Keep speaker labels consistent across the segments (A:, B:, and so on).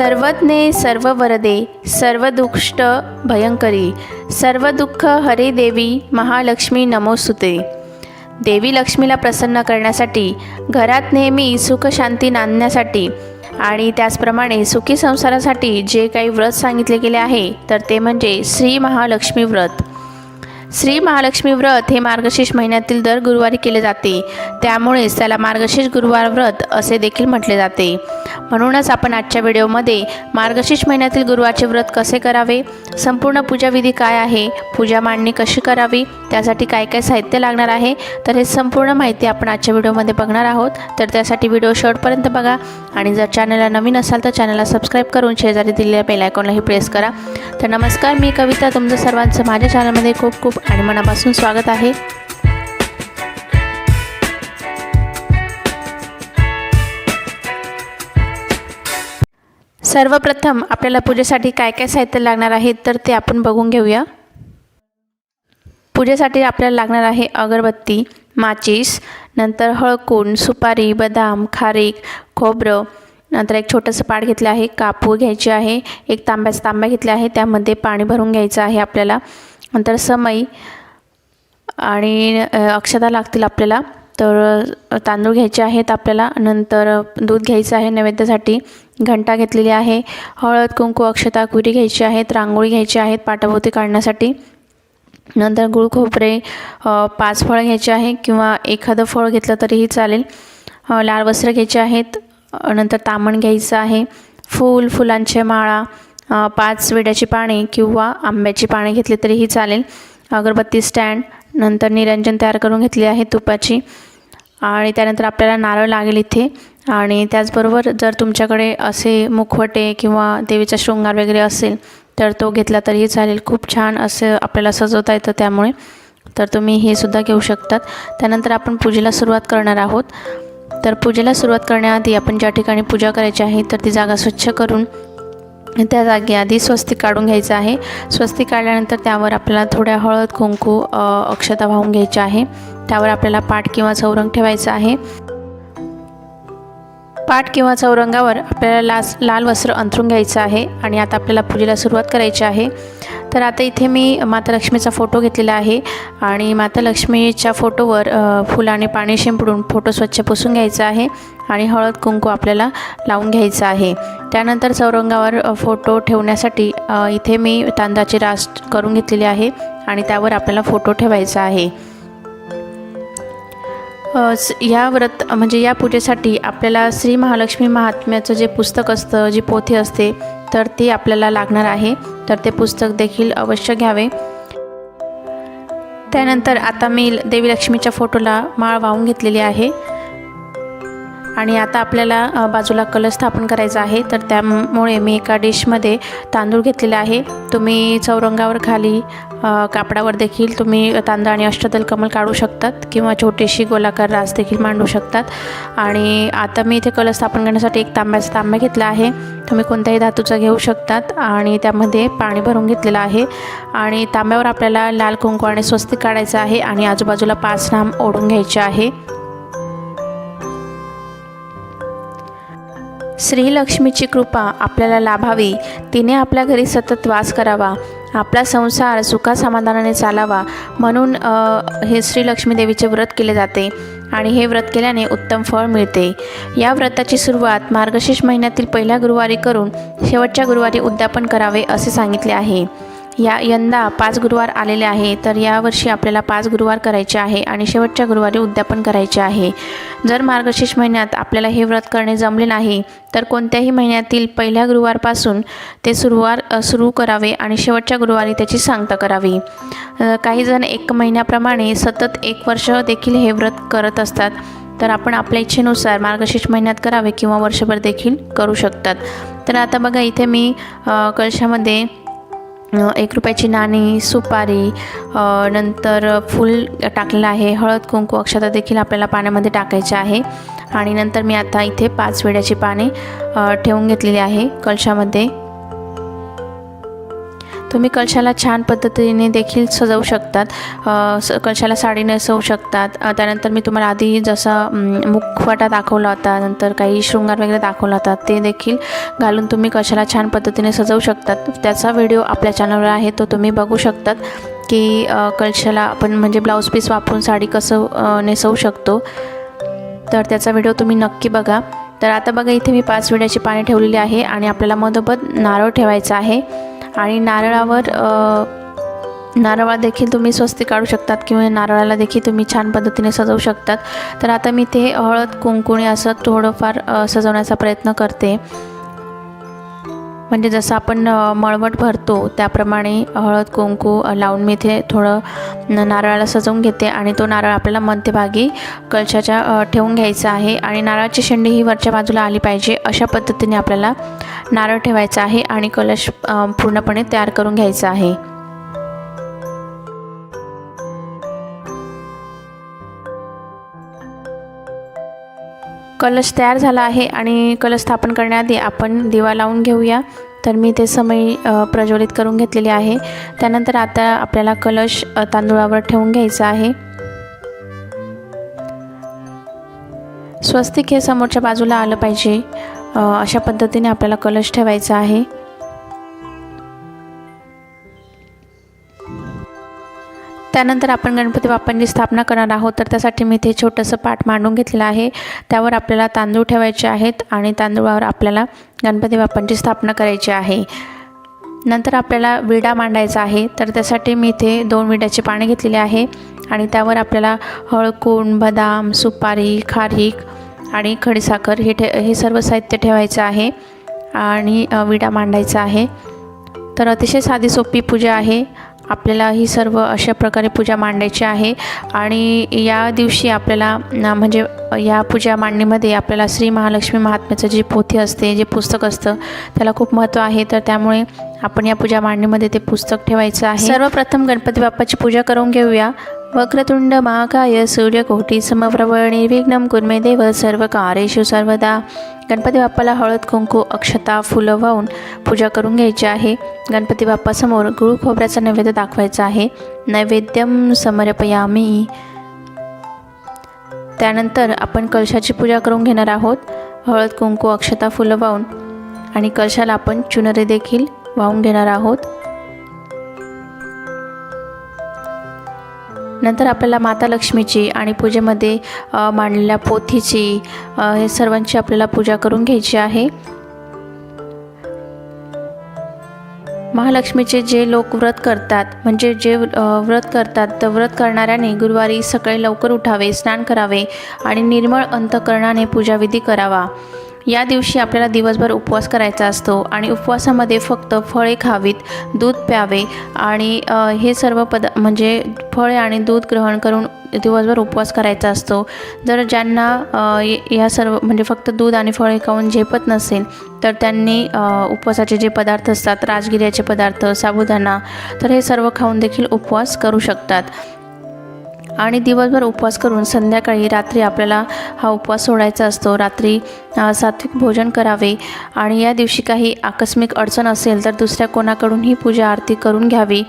A: सर्वज्ञे सर्व वरदे सर्वदुष्ट भयंकरी सर्व दुःख हरे देवी महालक्ष्मी नमोसुते देवी लक्ष्मीला प्रसन्न करण्यासाठी घरात नेहमी सुख शांती नांदण्यासाठी आणि त्याचप्रमाणे सुखी संसारासाठी जे काही व्रत सांगितले गेले आहे तर ते म्हणजे श्री महालक्ष्मी व्रत. श्री महालक्ष्मी व्रत हे मार्गशीर्ष महिन्यातील दर गुरुवारी केले जाते. त्यामुळेच त्याला मार्गशीर्ष गुरुवार व्रत असे देखील म्हटले जाते. म्हणूनच आपण आजच्या व्हिडिओमध्ये मार्गशीर्ष महिन्यातील गुरुवारचे व्रत कसे करावे? संपूर्ण पूजाविधी काय आहे? पूजा मांडणी कशी करावी? त्यासाठी काय काय साहित्य लागणार आहे? तर हे संपूर्ण माहिती आपण आजच्या व्हिडिओमध्ये बघणार आहोत. तर त्यासाठी व्हिडिओ शेवटपर्यंत बघा. आणि जर चॅनलला नवीन असाल तर चॅनलला सबस्क्राईब करून शेजारी दिलेल्या बेल आयकॉनलाही प्रेस करा. तर नमस्कार मी कविता. तुमचं सर्वांचं माझ्या चॅनलमध्ये खूप खूप आणि मनापासून स्वागत आहे. सर्वप्रथम आपल्याला पूजेसाठी काय काय साहित्य लागणार आहे तर ते आपण बघून घेऊया. पूजेसाठी आपल्याला लागणार आहे अगरबत्ती माचीस नंतर हळकून सुपारी बदाम खारीक खोबरं नंतर एक छोटंसं पाड घेतलं आहे कापूर घ्यायची आहे एक तांब्याचा तांब्या घेतला आहे त्यामध्ये पाणी भरून घ्यायचं आहे आपल्याला. नंतर समई आणि अक्षता लागतील आपल्याला. तर तांदूळ घ्यायचे आहेत आपल्याला. नंतर दूध घ्यायचं आहे नैवेद्यासाठी. घंटा घेतलेली आहे. हळद कुंकू अक्षता कुरी घ्यायची आहेत. रांगोळी घ्यायची आहेत पाटाभोवती काढण्यासाठी. नंतर गुळ खोबरे पाच फळं घ्यायचे आहे किंवा एखादं फळ घेतलं तरीही चालेल. लाल वस्त्र घ्यायचे आहेत. नंतर तामण घ्यायचं आहे. फूल फुलांचे माळा पाच विड्याची पाने किंवा आंब्याची पाने घेतली तरीही चालेल. अगरबत्ती स्टँड नंतर निरंजन तयार करून घेतली आहे तुपाची. आणि त्यानंतर आपल्याला नारळ लागेल इथे. आणि त्याचबरोबर जर तुमच्याकडे असे मुखवटे किंवा देवीचा शृंगार वगैरे असेल तर तो घेतला तरीही चालेल. खूप छान असं आपल्याला सजवता येतं त्यामुळे. तर तुम्ही हे सुद्धा घेऊ शकतात. त्यानंतर आपण पूजेला सुरुवात करणार आहोत. तर पूजेला सुरुवात करण्याआधी आपण ज्या ठिकाणी पूजा करायची आहे तर ती जागा स्वच्छ करून त्या जागी आधी स्वस्तिक काढून घ्यायचं आहे. स्वस्तिक काढल्यानंतर त्यावर आपल्याला थोड्या हळद कुंकू अक्षता वाहून घ्यायची आहे. त्यावर आपल्याला पाठ किंवा चौरंग ठेवायचं आहे. पाठ किंवा चौरंगावर आपल्याला लास लाल वस्त्र अंथरून घ्यायचं आहे आणि आता आपल्याला पूजेला सुरुवात करायची आहे. तर आता इथे मी माता लक्ष्मीचा फोटो घेतलेला आहे आणि माता लक्ष्मीच्या फोटोवर फुलाने पाणी शिंपडून फोटो स्वच्छ पुसून घ्यायचा आहे आणि हळद कुंकू आपल्याला लावून घ्यायचं आहे. त्यानंतर चौरंगावर फोटो ठेवण्यासाठी इथे मी तांदळाची रास करून घेतलेली आहे आणि त्यावर आपल्याला फोटो ठेवायचा आहे. स- या व्रत म्हणजे या पूजेसाठी आपल्याला श्री महालक्ष्मी महात्म्याचं जे पुस्तक असतं जी पोथी असते तर ती आपल्याला लागणार आहे. तर ते पुस्तक देखील अवश्य घ्यावे. त्यानंतर आता मी देवी लक्ष्मीच्या फोटोला माळ वाहून घेतलेली आहे. आणि आता आपल्याला बाजूला कलर स्थापन करायचा आहे. तर त्यामुळे मी एका डिशमध्ये तांदूळ घेतलेला आहे. तुम्ही चौरंगावर खाली कापडावर देखील तुम्ही तांदूळ आणि अष्टदल कमल काढू शकतात किंवा छोटीशी गोलाकार रास देखील मांडू शकतात. आणि आता मी इथे कलर स्थापन करण्यासाठी एक तांब्याचा तांब्या घेतला आहे. तुम्ही कोणत्याही धातूचा घेऊ शकतात आणि त्यामध्ये पाणी भरून घेतलेलं आहे. आणि तांब्यावर आपल्याला लाल कुंकू आणि स्वस्तिक काढायचं आहे आणि आजूबाजूला पाच नाम ओढून घ्यायचे आहे. श्रीलक्ष्मीची कृपा आपल्याला लाभावी. तिने आपल्या घरी सतत वास करावा. आपला संसार सुखासमाधानाने चालावा म्हणून हे श्रीलक्ष्मी देवीचे व्रत केले जाते आणि हे व्रत केल्याने उत्तम फळ मिळते. या व्रताची सुरुवात मार्गशीर्ष महिन्यातील पहिल्या गुरुवारी करून शेवटच्या गुरुवारी उद्यापन करावे असे सांगितले आहे. या यंदा पाच गुरुवार आलेले आहे तर यावर्षी आपल्याला पाच गुरुवार करायचे आहे आणि शेवटच्या गुरुवारी उद्यापन करायचे आहे. जर मार्गशीर्ष महिन्यात आपल्याला हे व्रत करणे जमले नाही तर कोणत्याही महिन्यातील पहिल्या गुरुवारपासून ते सुरुवार सुरू करावे आणि शेवटच्या गुरुवारी त्याची सांगता करावी. काही जण एक महिन्याप्रमाणे सतत एक वर्ष देखील हे व्रत करत असतात तर आपण आपल्या इच्छेनुसार मार्गशीर्ष महिन्यात करावे किंवा वर्षभर देखील करू शकतात. तर आता बघा इथे मी कळशामध्ये एक रुपयाची नाणी सुपारी नंतर फूल टाकलेलं आहे. हळद कुंकू अक्षता देखील आपल्याला पाण्यामध्ये टाकायचे आहे. आणि नंतर मी आता इथे पाच वेड्याची पाने ठेवून घेतलेली आहे कलशामध्ये. तुम्ही कलशाला छान पद्धतीने देखील सजवू शकतात. स कलशाला साडी नेसवू शकतात. त्यानंतर मी तुम्हाला आधी जसा मुखवाटा दाखवला होता नंतर काही शृंगार वगैरे दाखवला होता ते देखील घालून तुम्ही कशाला छान पद्धतीने सजवू शकतात. त्याचा व्हिडिओ आपल्या चॅनलवर आहे तो तुम्ही बघू शकतात की कलशाला आपण म्हणजे ब्लाऊज पीस वापरून साडी कसं नेसवू शकतो. तर त्याचा व्हिडिओ तुम्ही नक्की बघा. तर आता बघा इथे मी पाच विड्याची पाणी ठेवलेली आहे आणि आपल्याला मधोमध नारळ ठेवायचा आहे. आणि नारळावर नारळ देखील तुम्ही स्वस्ती काढू शकतात किंवा नारळाला देखील तुम्ही छान पद्धतीने सजवू शकतात. तर आता मी ते हळद कुंकुणी असं थोडंफार सजवण्याचा प्रयत्न करते. म्हणजे जसं आपण मळवट भरतो त्याप्रमाणे हळद कुंकू लावून मी इथे थोडं नारळाला सजवून घेते आणि तो नारळ आपल्याला मध्यभागी कलशाच्या ठेवून घ्यायचा आहे. आणि नारळाची शेंडी ही वरच्या बाजूला आली पाहिजे. अशा पद्धतीने आपल्याला नारळ ठेवायचा आहे आणि कलश पूर्णपणे तयार करून घ्यायचा आहे. कलश तयार झाला आहे आणि कलश स्थापन करण्याआधी आपण दिवा लावून घेऊया. तर मी ते समय प्रज्वलित करून घेतलेले आहे. त्यानंतर आता आपल्याला कलश तांदुळावर तांदूळावर ठेवून घ्यायचा आहे. स्वस्तिक हे समोरच्या बाजूला आलं पाहिजे. अशा पद्धतीने आपल्याला कलश ठेवायचा आहे. त्यानंतर आपण गणपती बाप्पांची स्थापना करणार आहोत तर त्यासाठी मी ते छोटंसं पाट मांडून घेतलेलं आहे. त्यावर आपल्याला तांदूळ ठेवायचे आहेत आणि तांदूळावर आपल्याला गणपती बाप्पांची स्थापना करायची आहे. नंतर आपल्याला विडा मांडायचा आहे तर त्यासाठी मी इथे दोन विड्याचे पाणी घेतलेले आहे आणि त्यावर आपल्याला हळकूण बदाम सुपारी खारीक आणि खडीसाखर हे ठे हे सर्व साहित्य ठेवायचं आहे आणि विडा मांडायचा आहे. तर अतिशय साधी सोपी पूजा आहे. आपल्याला ही सर्व अशा प्रकारे पूजा मांडायची आहे आणि या दिवशी आपल्याला म्हणजे या पूजा मांडणीमध्ये आपल्याला श्री महालक्ष्मी महात्म्याचं जी पोथी असते जे पुस्तक असतं त्याला खूप महत्त्व आहे. तर त्यामुळे आपण या पूजा मांडणीमध्ये ते पुस्तक ठेवायचं आहे. सर्वप्रथम गणपती बाप्पाची पूजा करून घेऊया. वक्रतुंड महाकाय सूर्यकोटी समप्रभ निर्विघ्न कुर्मे देव सर्व कार्येषु सर्वदा. गणपती बाप्पाला हळद कुंकू अक्षता फुलं वाहून पूजा करून घ्यायची आहे. गणपती बाप्पासमोर गुळ खोबऱ्याचा नैवेद्य दाखवायचा आहे. नैवेद्यम समर्पयामी. त्यानंतर आपण कलशाची पूजा करून घेणार आहोत. हळद कुंकू अक्षता फुलं वाहून. आणि कलशाला आपण चुनरी देखील वाहून घेणार आहोत. नंतर आपल्याला माता लक्ष्मीची आणि पूजेमध्ये मांडलेल्या पोथीची हे सर्वांची आपल्याला पूजा करून घ्यायची आहे. महालक्ष्मीचे जे लोक व्रत करतात म्हणजे जे व्रत करतात तर व्रत करणाऱ्याने गुरुवारी सकाळी लवकर उठावे स्नान करावे आणि निर्मळ अंतकरणाने पूजाविधी करावा. या दिवशी आपल्याला दिवसभर उपवास करायचा असतो आणि उपवासामध्ये फक्त फळे खावीत दूध प्यावे आणि हे सर्व पद म्हणजे फळे आणि दूध ग्रहण करून दिवसभर उपवास करायचा असतो. जर ज्यांना या सर्व म्हणजे फक्त दूध आणि फळे खाऊन झेपत नसेल तर त्यांनी उपवासाचे जे पदार्थ असतात राजगिऱ्याचे पदार्थ साबुदाणा तर हे सर्व खाऊन देखील उपवास करू शकतात. आणि दिवसभर उपवास करून संध्याकाळी रात्री आपल्याला हा उपवास सोडायचा असतो. रात्री सात्विक भोजन करावे आणि या दिवशी काही आकस्मिक अडचण असेल तर दुसऱ्या कोणाकडून ही पूजा आरती करून घ्यावी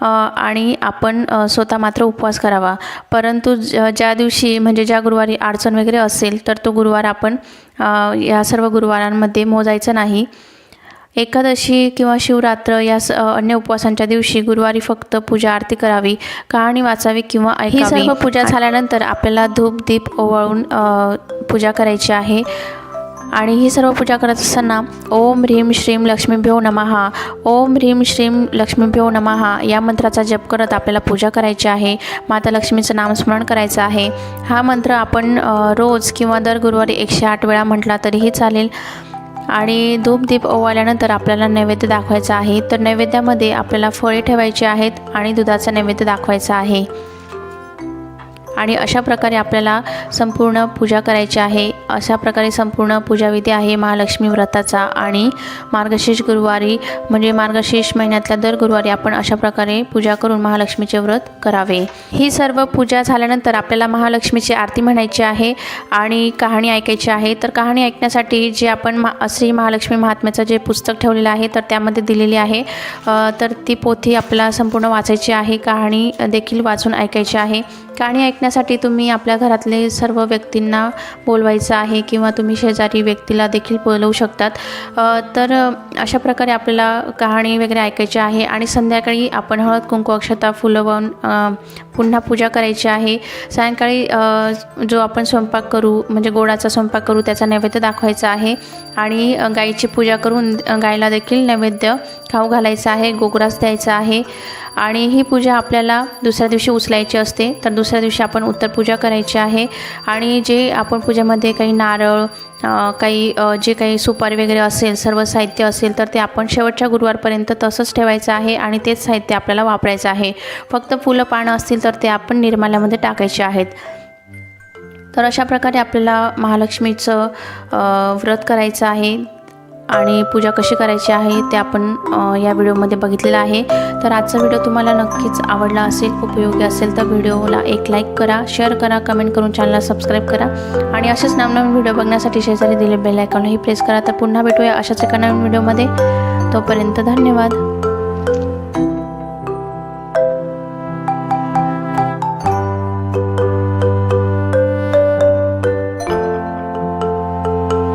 A: आणि आपण स्वतः मात्र उपवास करावा. परंतु ज ज्या दिवशी म्हणजे ज्या गुरुवारी अडचण वगैरे असेल तर तो गुरुवार आपण या सर्व गुरुवारांमध्ये मोजायचं नाही. एकादशी किंवा शिवरात्र या अन्य उपवासांच्या दिवशी गुरुवारी फक्त पूजा आरती करावी कहाणी वाचावी किंवा ही सर्व पूजा झाल्यानंतर आपल्याला धूप दीप ओवाळून पूजा करायची आहे. आणि ही सर्व पूजा करत असताना ओम ह्रीम श्रीम लक्ष्मीभ्यो नमहा ओम ह्रीम श्रीम लक्ष्मीभ्यो नमहा या मंत्राचा जप करत आपल्याला पूजा करायची आहे. माता लक्ष्मीचं नामस्मरण करायचं आहे. हा मंत्र आपण रोज किंवा दर गुरुवारी एकशे आठ वेळा म्हटला तरीही चालेल. आणि धूपदीप ओवाल्यानंतर आपल्याला नैवेद्य दाखवायचा आहे. तर नैवेद्यामध्ये आपल्याला फळे ठेवायची आहेत आणि दुधाचा नैवेद्य दाखवायचा आहे. आणि अशा प्रकारे आपल्याला संपूर्ण पूजा करायची आहे. अशा प्रकारे संपूर्ण पूजाविधी आहे महालक्ष्मी व्रताचा. आणि मार्गशीर्ष गुरुवारी म्हणजे मार्गशीर्ष महिन्यातल्या दर गुरुवारी आपण अशा प्रकारे पूजा करून महालक्ष्मीचे व्रत करावे. ही सर्व पूजा झाल्यानंतर आपल्याला महालक्ष्मीची आरती म्हणायची आहे आणि कहाणी ऐकायची आहे. तर कहाणी ऐकण्यासाठी जे आपण मा श्री महालक्ष्मी महात्म्याचं जे पुस्तक ठेवलेलं आहे तर त्यामध्ये दिलेली आहे. तर ती पोथी आपल्याला संपूर्ण वाचायची आहे. कहाणी देखील वाचून ऐकायची आहे. कहाणी ऐकण्यासाठी तुम्ही आपल्या घरातले सर्व व्यक्तींना बोलवायचं आहे किंवा तुम्ही शेजारी व्यक्तीला देखील बोलवू शकतात. तर अशा प्रकारे आपल्याला कहाणी वगैरे ऐकायची आहे आणि संध्याकाळी आपण हळद कुंकू अक्षता फुलं वाहून पुन्हा पूजा करायची आहे. सायंकाळी जो आपण स्वयंपाक करू म्हणजे गोडाचा स्वयंपाक करू त्याचा नैवेद्य दाखवायचा आहे. आणि गाईची पूजा करून गायला गाईला देखील नैवेद्य खाऊ घालायचा आहे गोग्रास द्यायचा आहे आणि ही पूजा आपल्याला दुसऱ्या दिवशी उचलायची असते. तर दुसऱ्या दिवशी आपण उत्तरपूजा करायची आहे आणि जे आपण पूजेमध्ये काही नारळ काही जे काही सुपारी वगैरे असेल सर्व साहित्य असेल तर ते आपण शेवटच्या गुरुवारपर्यंत तसंच ठेवायचं आहे आणि तेच साहित्य आपल्याला वापरायचं आहे. फक्त फुलं पानं असतील तर ते आपण निर्माल्यामध्ये टाकायचे आहेत. तर अशा प्रकारे आपल्याला महालक्ष्मीचं व्रत करायचं आहे. आणि पूजा कशी करायची आहे ते आपण या व्हिडिओमध्ये बघितलेलं आहे. तर आजचा व्हिडिओ तुम्हाला नक्कीच आवडला असेल उपयोगी असेल तर व्हिडिओला एक लाईक करा शेअर करा कमेंट करून चॅनलला सबस्क्राईब करा. आणि असेच नवनवीन व्हिडिओ बघण्यासाठी शेजारी दिले बेल आयकॉनलाही प्रेस करा. तर पुन्हा भेटूया अशाच एका नवीन व्हिडिओमध्ये. तोपर्यंत धन्यवाद.